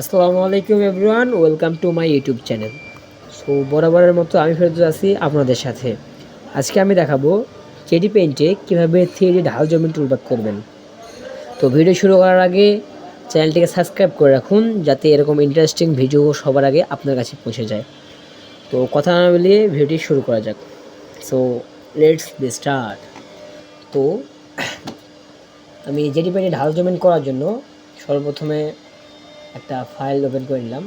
আসসালামু আলাইকুম everyone, welcome to my YouTube channel. So, বরাবরের মতো আমি ফেরত আছি আপনাদের সাথে। আজকে আমি দেখাবো কেডি পেন্টে কীভাবে থ্রি ঢাল জমি টুলবাক করবেন। তো ভিডিও শুরু করার আগে চ্যানেলটিকে সাবস্ক্রাইব করে রাখুন, যাতে এরকম ইন্টারেস্টিং ভিডিও সবার আগে আপনার কাছে পৌঁছে যায়। তো, কথা না বলিয়ে ভিডিওটি শুরু করা যাক। সো লেটস বি স্টার্ট তো, আমি জেডি পেন্টে ঢাল জমিন করার জন্য সর্বপ্রথমে একটা ফাইল ওপেন করে নিলাম।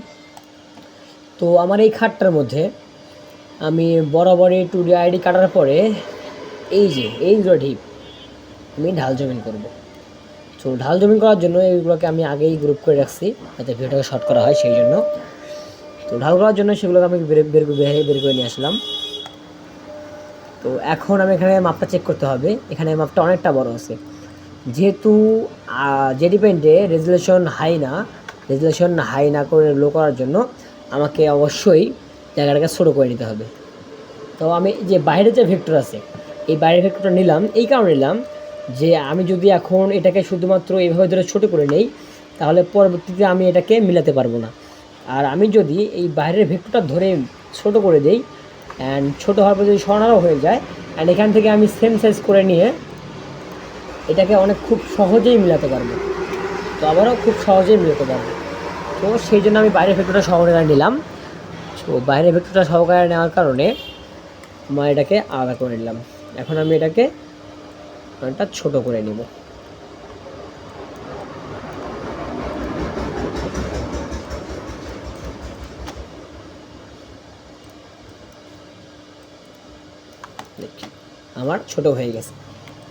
তো আমার এই খাটটার মধ্যে আমি বরাবরই টু ডি আইডি কাটার পরে এই যে এইগুলো ঢিপ আমি ঢাল জমিন করব। তো ঢাল জমিন করার জন্য এইগুলোকে আমি আগেই গ্রুপ করে রাখছি, যাতে ভিডিওটাকে শর্ট করা হয় সেই জন্য। তো ঢাল করার জন্য সেগুলোকে আমি বের বের বের করে নিয়ে আসলাম। তো এখন আমি এখানে মাপটা চেক করতে হবে। এখানে মাপটা অনেকটা বড় আছে। যেহেতু জেডি পেন্টে রেজুলেশন হাই না রেজুলেশন হাই না করে লো করার জন্য আমাকে অবশ্যই জায়গাটাকে ছোটো করে নিতে হবে। তো আমি যে বাইরের যে ভেক্টর আছে, এই বাইরের ভেক্টরটা নিলাম, এই কারণে নিলাম যে আমি যদি এখন এটাকে শুধুমাত্র এইভাবে ধরে ছোটো করে নেই, তাহলে পরবর্তীতে আমি এটাকে মিলাতে পারব না। আর আমি যদি এই বাইরের ভেক্টরটা ধরে ছোট করে দেই অ্যান্ড ছোটো হওয়ার পর যদি সরানো হয়ে যায় অ্যান্ড এখান থেকে আমি সেম সাইজ করে নিয়ে এটাকে অনেক খুব সহজেই মিলাতে পারব। তো আবারও খুব সহজেই মিলাতে পারব। তো সেই জন্য আমি বাইরের ভেক্টরটা সহকারে নিলাম। তো বাইরের ভেক্টরটা সহকারে নেওয়ার কারণে আমার এটাকে আলাদা করে নিলাম। এখন আমি এটাকে অনেকটা ছোট করে নিব। আমার ছোট হয়ে গেছে।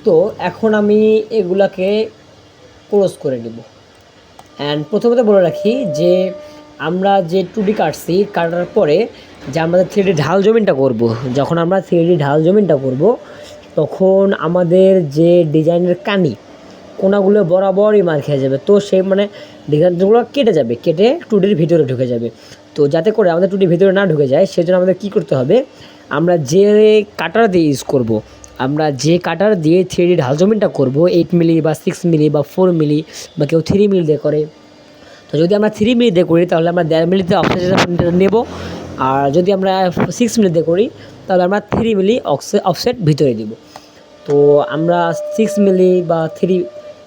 তো এখন আমি এগুলাকে ক্লোজ করে নিব। অ্যান্ড প্রথমত বলে রাখি যে আমরা যে টুডি কাটছি, কাটার পরে যে আমরা থ্রি ঢাল জমিনটা করব। যখন আমরা থ্রি ঢাল জমিনটা করব, তখন আমাদের যে ডিজাইনের কানি, কোনাগুলো বরাবরই মার খেয়ে যাবে তো সেই মানে ডিজাইনগুলো কেটে যাবে, কেটে টুডির ভিতরে ঢুকে যাবে তো যাতে করে আমাদের টুডির ভিতরে না ঢুকে যায়, সেজন্য আমাদের কী করতে হবে, আমরা যে কাটার দিয়ে ইউজ করব। আমরা যে কাটার দিয়ে থ্রি ঢাল জমিনটা করব এইট মিলি বা সিক্স মিলি বা ফোর মিলি বা কেউ থ্রি মিলি দিয়ে করে। তো যদি আমরা থ্রি মিলি দিয়ে করি, তাহলে আমরা দেড় মিলিতে অফসেট নেব। আর যদি আমরা সিক্স মিলি দিয়ে করি, তাহলে আমরা থ্রি মিলি অফসেট ভিতরে দিব। তো আমরা সিক্স মিলি বা থ্রি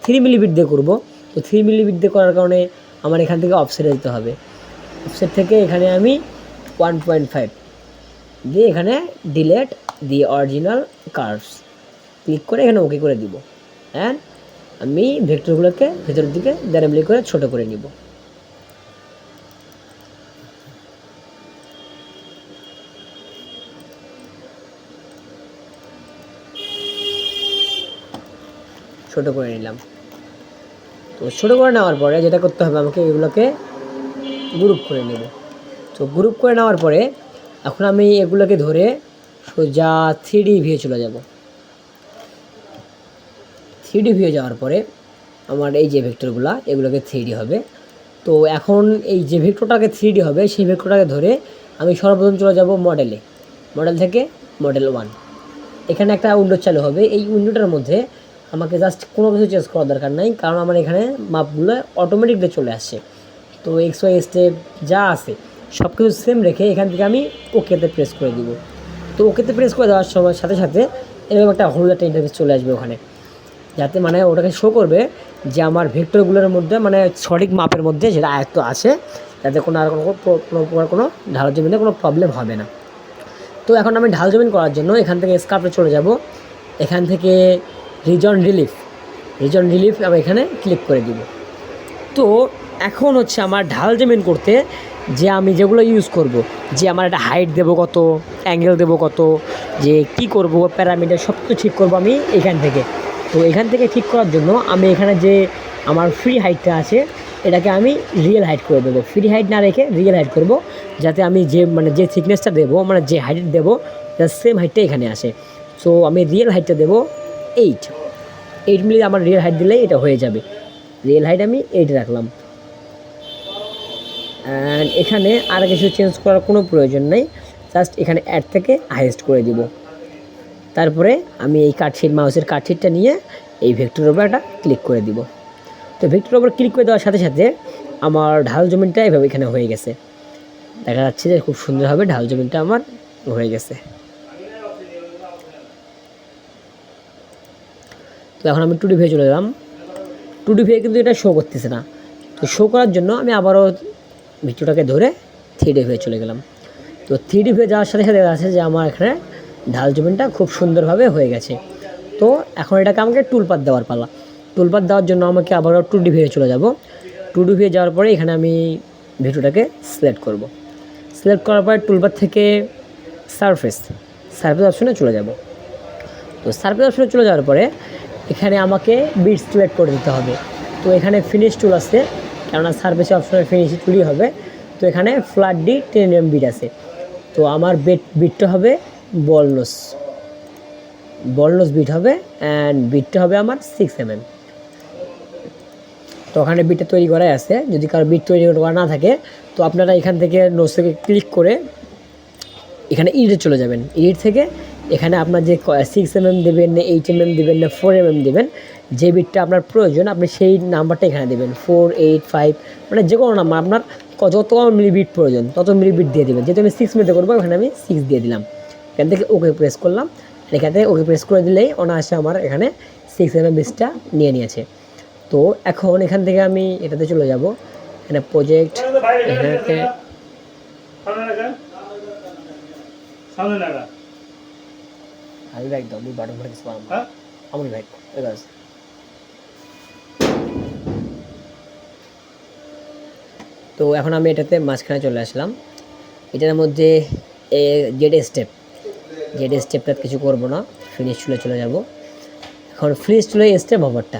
থ্রি মিলি বিট দিয়ে করব। তো থ্রি মিলি বিট দিয়ে করার কারণে আমার এখান থেকে অফসেটে দিতে হবে। অফসেট থেকে এখানে আমি ওয়ান পয়েন্ট ফাইভ দিয়ে এখানে delete the original curves click করে এখানে ওকে করে দিব। অ্যান্ড আমি ভেক্টরগুলোকে ভেতরের দিকে মিলি করে ছোট করে নিব। ছোট করে নিলাম। তো ছোটো করে নেওয়ার পরে যেটা করতে হবে, আমাকে এগুলোকে গ্রুপ করে নেব। তো গ্রুপ করে নেওয়ার পরে এখন আমি এগুলোকে ধরে সোজা থ্রি ভিউ চলে যাব। থ্রি ভিউ যাওয়ার পরে আমার এই যে ভেক্টরগুলো, এগুলোকে থ্রি হবে। তো এখন এই যে ভেক্টরটাকে থ্রি হবে, সেই ভেক্টরটাকে ধরে আমি সর্বপ্রথম চলে যাব মডেলে। মডেল থেকে মডেল ওয়ান। এখানে একটা উইন্ডো চালু হবে। এই উইন্ডোটার মধ্যে আমাকে জাস্ট কোনো কিছু চেঞ্জ করার দরকার নাই, কারণ আমার এখানে মাপগুলো অটোমেটিকলি চলে আসছে। তো এক্স ওয়াই স্টেপ যা আছে সব কিছু সেম রেখে এখান থেকে আমি ওকেতে প্রেস করে দিব। তো ওকেতে প্রেস করে দেওয়ার সময় সাথে সাথে এরকম একটা হলুদ একটা ইন্টারফেস চলে আসবে ওখানে। যাতে মানে ওটাকে শো করবে যে আমার ভেক্টরগুলোর মধ্যে মানে সঠিক মাপের মধ্যে যেটা আয়ত্ত আছে, যাতে কোনো আর কোনো কোনো প্রকার কোনো ঢাল জমিনে কোনো প্রবলেম হবে না। তো এখন আমি ঢাল জমিন করার জন্য এখান থেকে স্কার্পে চলে যাব। এখান থেকে রিজন রিলিফ রিজন রিলিফ আমি এখানে ক্লিক করে দিব। তো এখন হচ্ছে আমার ঢাল জমিন করতে যে আমি যেগুলো ইউজ করব, যে আমার একটা হাইট দেবো কত অ্যাঙ্গেল দেবো কত, যে কি করব প্যারামিটার সব কিছু ঠিক করব আমি এখান থেকে। তো এখান থেকে ঠিক করার জন্য আমি এখানে যে আমার ফ্রি হাইটটা আছে, এটাকে আমি রিয়েল হাইট করে দেবো। ফ্রি হাইট না রেখে রিয়েল হাইট করব, যাতে আমি যে মানে যে থিকনেসটা দেবো মানে যে হাইট দেবো, তার সেম হাইটটা এখানে আসে। সো আমি রিয়েল হাইটটা দেবো এইট এইট মিলি আমার রিয়েল হাইট দিলেই এটা হয়ে যাবে। রিয়েল হাইট আমি এইট রাখলাম। অ্যান্ড এখানে আর কিছু চেঞ্জ করার কোনো প্রয়োজন নেই। জাস্ট এখানে অ্যাড থেকে হাইয়েস্ট করে দিব। তারপরে আমি এই কাঠশিট মাউসের কাঠশিটটা নিয়ে এই ভেক্টরের উপর একটা ক্লিক করে দিব। তো ভেক্টরের উপর ক্লিক করে দেওয়ার সাথে সাথে আমার ঢাল জমিনটা এভাবে এখানে হয়ে গেছে। দেখা যাচ্ছে যে খুব সুন্দরভাবে ঢাল জমিনটা আমার হয়ে গেছে। তো এখন আমি টুডি ভিয়ে চলে গেলাম টুডি ভিয়ে কিন্তু এটা শো করতেছে না। তো শো করার জন্য আমি আবারও ভিডিওটাকে ধরে থ্রি ডি ভিয়ে চলে গেলাম। তো থ্রি ডি ভিয়ে যাওয়ার সাথে সাথে যাচ্ছে যে আমার এখানে ঢাল জমিনটা খুব সুন্দরভাবে হয়ে গেছে। তো এখন এটাকে আমাকে টুলপাত দেওয়ার পালা। টুলপাত দেওয়ার জন্য আমাকে আবারও টু ডি ভিয়ে চলে যাব। টু ডি ভিয়ে যাওয়ার পরে এখানে আমি ভিডিওটাকে সিলেক্ট করব। সিলেক্ট করার পরে টুলপাত থেকে সারফেস সারফেস অপশনে চলে যাব। তো সারফেস অপশনে চলে যাওয়ার পরে এখানে আমাকে বিট সিলেক্ট করে দিতে হবে। তো এখানে ফিনিশ টুল আছে। কেননা সার্ভিস অপশনে ফিনিশ টুলই হবে। তো এখানে flat D ten M bit আছে। তো আমার বেট বিটটা হবে বলনস। বলনস বিট হবে অ্যান্ড বিটটা হবে আমার সিক্স এম এম তো ওখানে বিটটা তৈরি করাই আছে। যদি কারও বিট তৈরি করা না থাকে, তো আপনারা এখান থেকে নোটস থেকে ক্লিক করে এখানে ইডিটে চলে যাবেন। ইডিট থেকে এখানে আপনার যে সিক্স এম এম দেবেন, না এইট এম এম দেবেন, না ফোর এম এম দেবেন, যে বিটটা আপনার প্রয়োজন, আপনি সেই নাম্বারটা এখানে দেবেন। ফোর এইট ফাইভ মানে যে কোনো নাম্বার, আপনার যত মিলি বিট প্রয়োজন, তত মিলি বিট দিয়ে দেবেন। যেহেতু আমি সিক্স মিনিটে করব, এখানে আমি সিক্স দিয়ে দিলাম। এখান থেকে ওকে প্রেস করলাম। এখান থেকে ওকে প্রেস করে দিলেই অনায়াসে আমার এখানে সিক্স এম এম বিটটা নিয়ে নিয়েছে। তো এখন এখান থেকে আমি এটাতে চলে যাব। এখানে প্রজেক্ট এখানে সামনে লাগা সামনে লাগা আমি ভাই একদম আমি বাটন ভরে কিছু পারলাম হ্যাঁ এবার তো এখন আমি এটাতে মাঝখানে চলে আসলাম। এটার মধ্যে জেড স্টেপ জেড স্টেপটা কিছু করব না ফিনিশ চলে চলে যাব। এখন ফ্রিজ চলে স্টেপ ওভারটা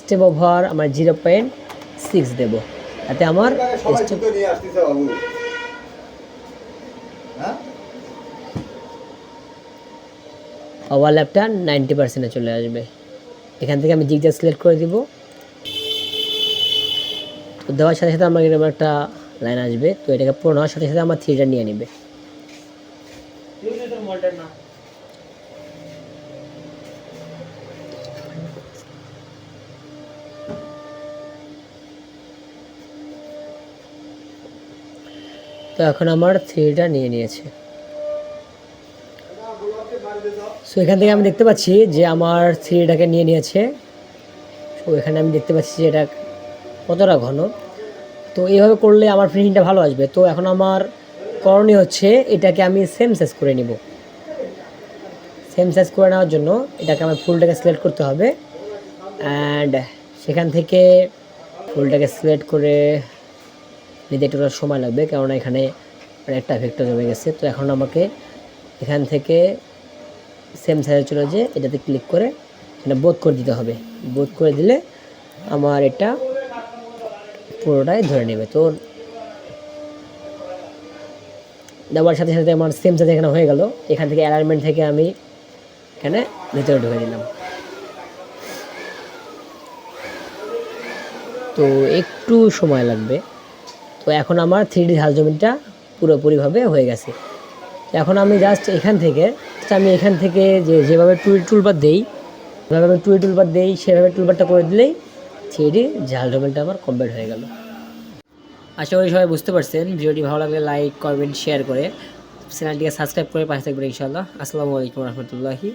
স্টেপ ওভার আমার জিরো পয়েন্ট সিক্স দেবো। তাতে আমার স্টেপ জুতো নিয়ে আসতেছে বাবু হ্যাঁ ওভারল্যাপটা নাইনটি পার্সেন্টে চলে আসবে। এখান থেকে আমি জিগজা সিলেক্ট করে দিব। তো দেওয়ার সাথে সাথে আমার এরকম একটা লাইন আসবে। তো এটাকে পুরো নেওয়ার সাথে সাথে আমার থ্রিটা নিয়ে নেবে। তো এখন আমার থ্রিটা নিয়ে নিয়েছে। সো এখান থেকে আমি দেখতে পাচ্ছি যে আমার থ্রিটাকে নিয়ে নিয়েছে। তো এখানে আমি দেখতে পাচ্ছি যে এটা কতটা ঘন। তো এইভাবে করলে আমার ফিনিশিংটা ভালো আসবে। তো, এখন আমার করণীয় হচ্ছে এটাকে আমি সেম সাইজ করে নিব। সেম সাইজ করে নেওয়ার জন্য এটাকে আমার ফুলটাকে সিলেক্ট করতে হবে। অ্যান্ড সেখান থেকে ফুলটাকে সিলেক্ট করে নিতে একটু সময় লাগবে, কেননা এখানে একটা এফেক্টটা জমে গেছে। তো, এখন আমাকে এখান থেকে সেম সাইজে চলে যে এটাতে ক্লিক করে এটা বোধ করে দিতে হবে। বোধ করে দিলে আমার এটা পুরোটাই ধরে নেবে। তো দেওয়ার সাথে সাথে আমার সেম সাইজ এখানে হয়ে গেল। এখান থেকে অ্যালাইনমেন্ট থেকে আমি এখানে ভিতরে ঢুকে দিলাম। তো একটু সময় লাগবে। তো এখন আমার থ্রি ডি ঝাল পুরোপুরিভাবে হয়ে গেছে। এখন আমি জাস্ট এখান থেকে just আমি এখান থেকে যে যেভাবে টুল টুলবার দেই, যেভাবে আমি টুল টুলবার দেই, সেভাবে টুলবারটা করে দিলেই থ্রিডি জাল জমিনটা আমার কমপ্লিট হয়ে গেল। আশা করি সবাই বুঝতে পারছেন। ভিডিওটি ভালো লাগলে লাইক করবেন শেয়ার করে চ্যানেলটিকে সাবস্ক্রাইব করে পাশে থাকবেন ইনশাআল্লাহ। আসসালামু আলাইকুম রহমতুল্লাহি